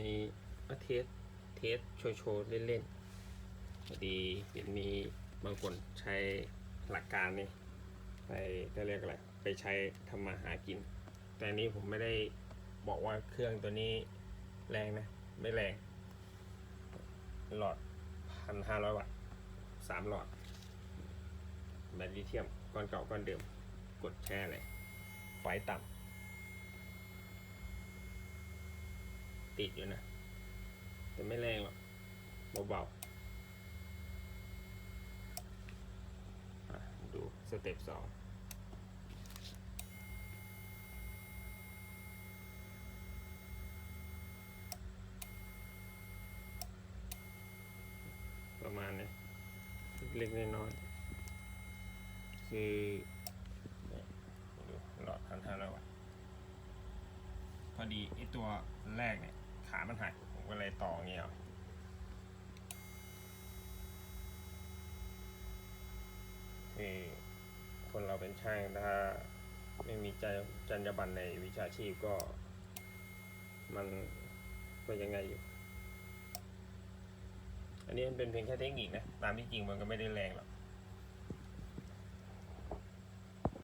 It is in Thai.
นี้เทสเทสโชว์โชว์เล่นๆพอดีเห็นมีบางคนใช้หลักการนี่ไปก็เรียกอะไรไปใช้ทำมาหากิน แต่นนี้ผมไม่ได้บอกว่าเครื่องตัวนี้แรงนะ ไม่แรงหลอดพันห้าร้อยวัตต์สามหลอดแบตลิเธียมก้อนเก่าก้อนเดิม กดแช่เลยไฟต่ำ ติดอยู่นะ แต่ไม่แรงหรอกเบาๆอะดูสเต็ปสองประมาณนี้เล็กๆน้อยๆคือเนี่ยดูหลอดพันห้าร้อยวัตต์พอดีไอตัวแรกเนี่ย ขามันหักผมก็เลยต่อเงี้ยคือคนเราเป็นช่างถ้าไม่มีใจจรรยาบรรณในวิชาชีพก็ มันก็ยังไงอยู่ อันนี้มันเป็นเพียงแค่เทคนิคนะ ตามที่จริงมันก็ไม่ได้แรงหรอก